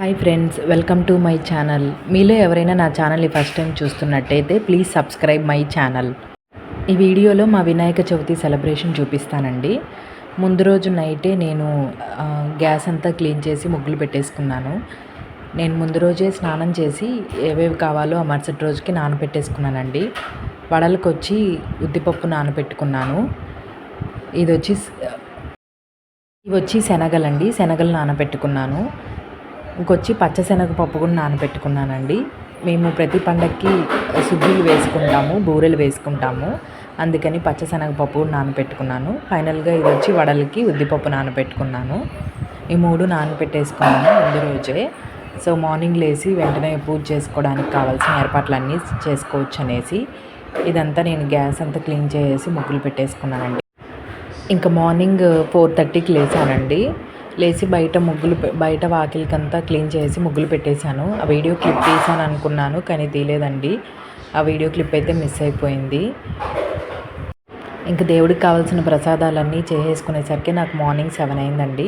Hi friends welcome to my channel మీలో ఎవరైనా నా ఛానల్ని ఫస్ట్ టైం చూస్తున్నట్టయితే ప్లీజ్ సబ్స్క్రైబ్ మై ఛానల్ ఈ వీడియోలో మా వినాయక చవితి సెలబ్రేషన్ చూపిస్తానండి. ముందు రోజు నైటే నేను గ్యాస్ అంతా క్లీన్ చేసి ముగ్గులు పెట్టేసుకున్నాను. నేను ముందు రోజే స్నానం చేసి ఏవేవి కావాలో ఆ మరుసటి రోజుకి నానబెట్టేసుకున్నానండి. వడలకు వచ్చి ఉద్దిపప్పు నానబెట్టుకున్నాను. ఇది వచ్చి ఇవి వచ్చి శనగలండి. శనగలు నానబెట్టుకున్నాను. ఇంకొచ్చి పచ్చశనగ పప్పు కూడా నానబెట్టుకున్నానండి. మేము ప్రతి పండక్కి సుగ్గులు వేసుకుంటాము బూరెలు వేసుకుంటాము. అందుకని పచ్చశనగపప్పు కూడా నానబెట్టుకున్నాను. ఫైనల్గా ఇది వచ్చి వడలకి ఉద్దిపప్పు నానబెట్టుకున్నాను. ఈ మూడు నానబెట్టేసుకున్నాను ముందు రోజే. సో మార్నింగ్ లేచి వెంటనే పూజ చేసుకోవడానికి కావాల్సిన ఏర్పాట్లన్నీ చేసుకోవచ్చు అనేసి. ఇదంతా నేను గ్యాస్ అంతా క్లీన్ చేసి ముగ్గులు పెట్టేసుకున్నానండి. ఇంకా మార్నింగ్ ఫోర్ థర్టీకి లేచానండి. లేచి బయట ముగ్గులు బయట వాకిలికంతా క్లీన్ చేసి ముగ్గులు పెట్టేశాను. ఆ వీడియో క్లిప్ తీసాను అనుకున్నాను కానీ తీయలేదండి. ఆ వీడియో క్లిప్ అయితే మిస్ అయిపోయింది. ఇంకా దేవుడికి కావాల్సిన ప్రసాదాలన్నీ చేసేసుకునేసరికి నాకు మార్నింగ్ సెవెన్ అయిందండి.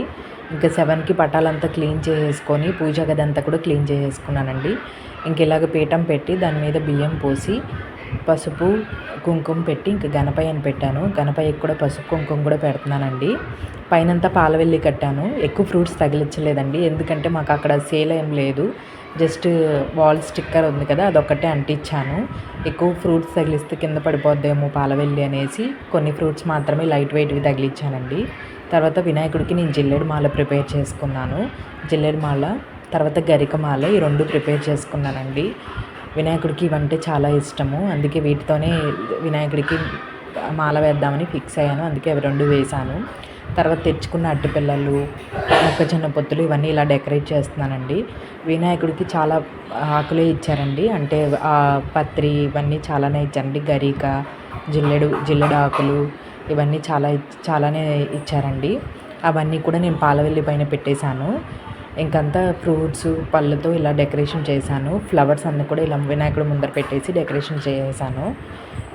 ఇంకా సెవెన్కి పటాలంతా క్లీన్ చేసేసుకొని పూజ గది అంతా కూడా క్లీన్ చేసేసుకున్నానండి. ఇంక ఇలాగ పీఠం పెట్టి దాని మీద బియ్యం పోసి పసుపు కుంకుమ పెట్టి ఇంక గణపయ్యని పెట్టాను. గణపయ్యకి కూడా పసుపు కుంకుమ కూడా పెడుతున్నానండి. పైనంతా పాలవెల్లి కట్టాను. ఎక్కువ ఫ్రూట్స్ తగిలించలేదండి. ఎందుకంటే మాకు అక్కడ సేల్ ఏం లేదు. జస్ట్ వాల్ స్టిక్కర్ ఉంది కదా అదొక్కటే అంటించాను. ఎక్కువ ఫ్రూట్స్ తగిలిస్తే కింద పడిపోద్దేమో పాలవెల్లి అనేసి. కొన్ని ఫ్రూట్స్ మాత్రమే లైట్ వెయిట్వి తగిలించానండి. తర్వాత వినాయకుడికి నేను జిల్లేడు మాల ప్రిపేర్ చేసుకున్నాను. జిల్లేడు మాల తర్వాత గరికమాల ఈ రెండు ప్రిపేర్ చేసుకున్నానండి. వినాయకుడికి ఇవంటే చాలా ఇష్టము. అందుకే వీటితోనే వినాయకుడికి మాల వేద్దామని ఫిక్స్ అయ్యాను. అందుకే అవి రెండు వేశాను. తర్వాత తెచ్చుకున్న అట్టిపిల్లలు మొక్కజొన్న పొత్తులు ఇవన్నీ ఇలా డెకరేట్ చేస్తున్నానండి. వినాయకుడికి చాలా ఆకులే ఇచ్చారండి. అంటే ఆ పత్రి ఇవన్నీ చాలానే ఇచ్చారండి. గరిక జిల్లెడు జిల్లెడు ఆకులు ఇవన్నీ చాలా చాలానే ఇచ్చారండి. అవన్నీ కూడా నేను పాలవెల్లి పైన పెట్టేశాను. ఇంకంతా ఫ్రూట్స్ పళ్ళతో ఇలా డెకరేషన్ చేశాను. ఫ్లవర్స్ అన్నీ కూడా ఇలా వినాయకుడు ముందర పెట్టేసి డెకరేషన్ చేశాను.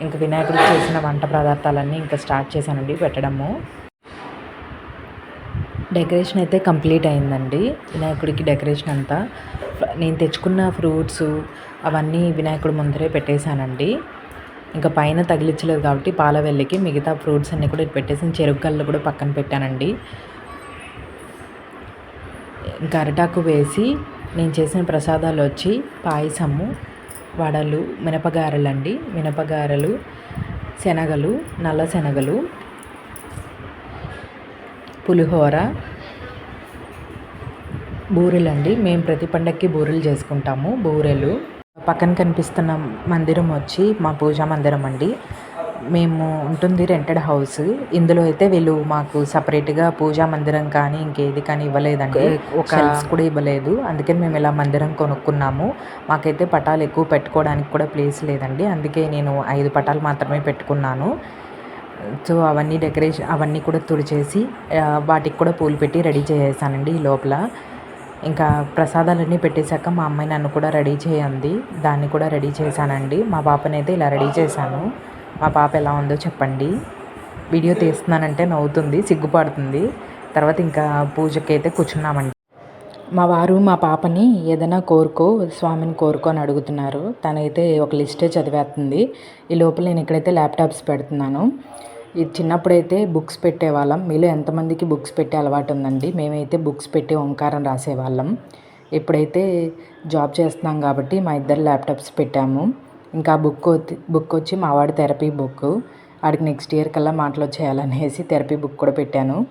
ఇంకా వినాయకుడికి చేసిన వంట పదార్థాలన్నీ ఇంకా స్టార్ట్ చేశానండి పెట్టడము. డెకరేషన్ అయితే కంప్లీట్ అయిందండి. వినాయకుడికి డెకరేషన్ అంతా. నేను తెచ్చుకున్న ఫ్రూట్స్ అవన్నీ వినాయకుడు ముందరే పెట్టేశానండి. ఇంకా పైన తగిలించలేదు కాబట్టి పాలవెల్లికి మిగతా ఫ్రూట్స్ అన్నీ కూడా పెట్టేసి చెరుకు కళ్ళు కూడా పక్కన పెట్టానండి. గరిటాకు వేసి నేను చేసిన ప్రసాదాలు వచ్చి పాయసము వడలు మినపగారెలు అండి మినపగారెలు శనగలు నల్ల శనగలు పులిహోర బూరెలు అండి మేము ప్రతి పండక్కి బూరెలు చేసుకుంటాము బూరెలు. పక్కన కనిపిస్తున్న మందిరం వచ్చి మా పూజా మందిరం అండి. మేము ఉంటుంది రెంటెడ్ హౌస్ ఇందులో అయితే వీళ్ళు మాకు సపరేట్గా పూజా మందిరం కానీ ఇంకేది కానీ ఇవ్వలేదండి. ఒక కూడా ఇవ్వలేదు. అందుకని మేము ఇలా మందిరం కొనుక్కున్నాము. మాకైతే పటాలు ఎక్కువ పెట్టుకోవడానికి కూడా ప్లేస్ లేదండి. అందుకే నేను ఐదు పటాలు మాత్రమే పెట్టుకున్నాను. సో అవన్నీ డెకరేషన్ అవన్నీ కూడా తుడిచేసి వాటికి కూడా పూలు పెట్టి రెడీ చేసేసానండి ఈ లోపల. ఇంకా ప్రసాదాలన్నీ పెట్టేశాక మా అమ్మాయి నన్ను కూడా రెడీ చేయండి దాన్ని కూడా రెడీ చేశానండి. మా పాపనైతే ఇలా రెడీ చేశాను. మా పాప ఎలా ఉందో చెప్పండి. వీడియో తీస్తున్నానంటే నవ్వుతుంది సిగ్గుపడుతుంది. తర్వాత ఇంకా పూజకి అయితే కూర్చున్నామండి. మా వారు మా పాపని ఏదైనా కోరుకో స్వామిని కోరుకో అని అడుగుతున్నారు. తనైతే ఒక లిస్టే చదివేస్తుంది. ఈ లోపల నేను ఇక్కడైతే ల్యాప్టాప్స్ పెడుతున్నాను. ఇది చిన్నప్పుడైతే బుక్స్ పెట్టేవాళ్ళం. మీలో ఎంతమందికి బుక్స్ పెట్టే అలవాటు ఉందండి? మేమైతే బుక్స్ పెట్టి ఓంకారం రాసేవాళ్ళం. ఇప్పుడైతే జాబ్ చేస్తున్నాం కాబట్టి మా ఇద్దరు ల్యాప్టాప్స్ పెట్టాము. ఇంకా బుక్ బుక్ వచ్చి మావాడి థెరపీ బుక్ వాడికి నెక్స్ట్ ఇయర్ కల్లా మాటలు వచ్చేయాలనేసి థెరపీ బుక్ కూడా పెట్టాను.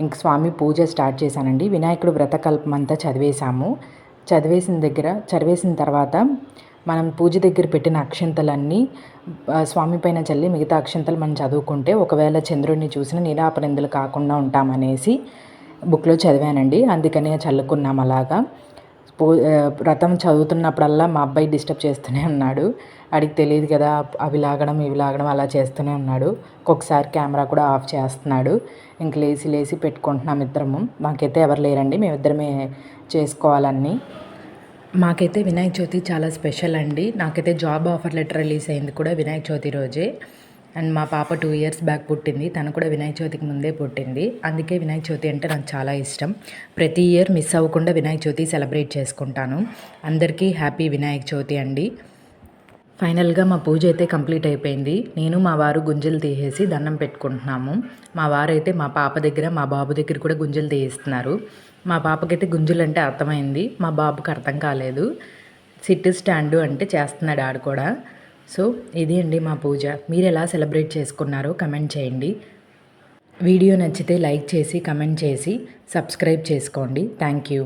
ఇంక స్వామి పూజ స్టార్ట్ చేశానండి. వినాయకుడు వ్రతకల్పం అంతా చదివేశాము. చదివేసిన దగ్గర చదివేసిన తర్వాత మనం పూజ దగ్గర పెట్టిన అక్షంతలన్నీ స్వామి పైన చల్లి మిగతా అక్షంతలు మనం చదువుకుంటే ఒకవేళ చంద్రుడిని చూసిన నీలాపరిందులు కాకుండా ఉంటామనేసి బుక్లో చదివానండి. అందుకనే చల్లుకున్నాం అలాగా. పూ ఆ, వ్రతం చదువుతున్నప్పుడల్లా మా అబ్బాయి డిస్టర్బ్ చేస్తూనే ఉన్నాడు. వాడికి తెలియదు కదా అవి లాగడం ఇవి లాగడం అలా చేస్తూనే ఉన్నాడు. ఒక్కొక్కసారి కెమెరా కూడా ఆఫ్ చేస్తున్నాడు. ఇంక లేచి లేచి పెట్టుకుంటున్నాం ఇద్దరము. మాకైతే ఎవరు లేరండి మేమిద్దరమే చేసుకోవాలన్నీ. మాకైతే వినాయక చవితి చాలా స్పెషల్ అండి. నాకైతే జాబ్ ఆఫర్ లెటర్ రిలీజ్ అయింది కూడా వినాయక చవితి రోజే. అండ్ మా పాప టూ ఇయర్స్ బ్యాక్ పుట్టింది. తను కూడా వినాయక చవితికి ముందే పుట్టింది. అందుకే వినాయక చవితి అంటే నాకు చాలా ఇష్టం. ప్రతి ఇయర్ మిస్ అవ్వకుండా వినాయక చవితి సెలబ్రేట్ చేసుకుంటాను. అందరికీ హ్యాపీ వినాయక చవితి అండి. ఫైనల్గా మా పూజ అయితే కంప్లీట్ అయిపోయింది. నేను మా వారు గుంజలు తీసేసి దండం పెట్టుకుంటున్నాము. మా వారైతే మా పాప దగ్గర మా బాబు దగ్గర కూడా గుంజలు తీయిస్తున్నారు. మా పాపకైతే గుంజలు అంటే అర్థమైంది. మా బాబుకి అర్థం కాలేదు. సిట్ స్టాండు అంటే చేస్తున్నాడు ఆడు కూడా. సో ఇది అండి మా పూజ. మీరు ఎలా సెలబ్రేట్ చేసుకున్నారో కమెంట్ చేయండి. వీడియో నచ్చితే లైక్ చేసి కమెంట్ చేసి సబ్స్క్రైబ్ చేసుకోండి. Thank you.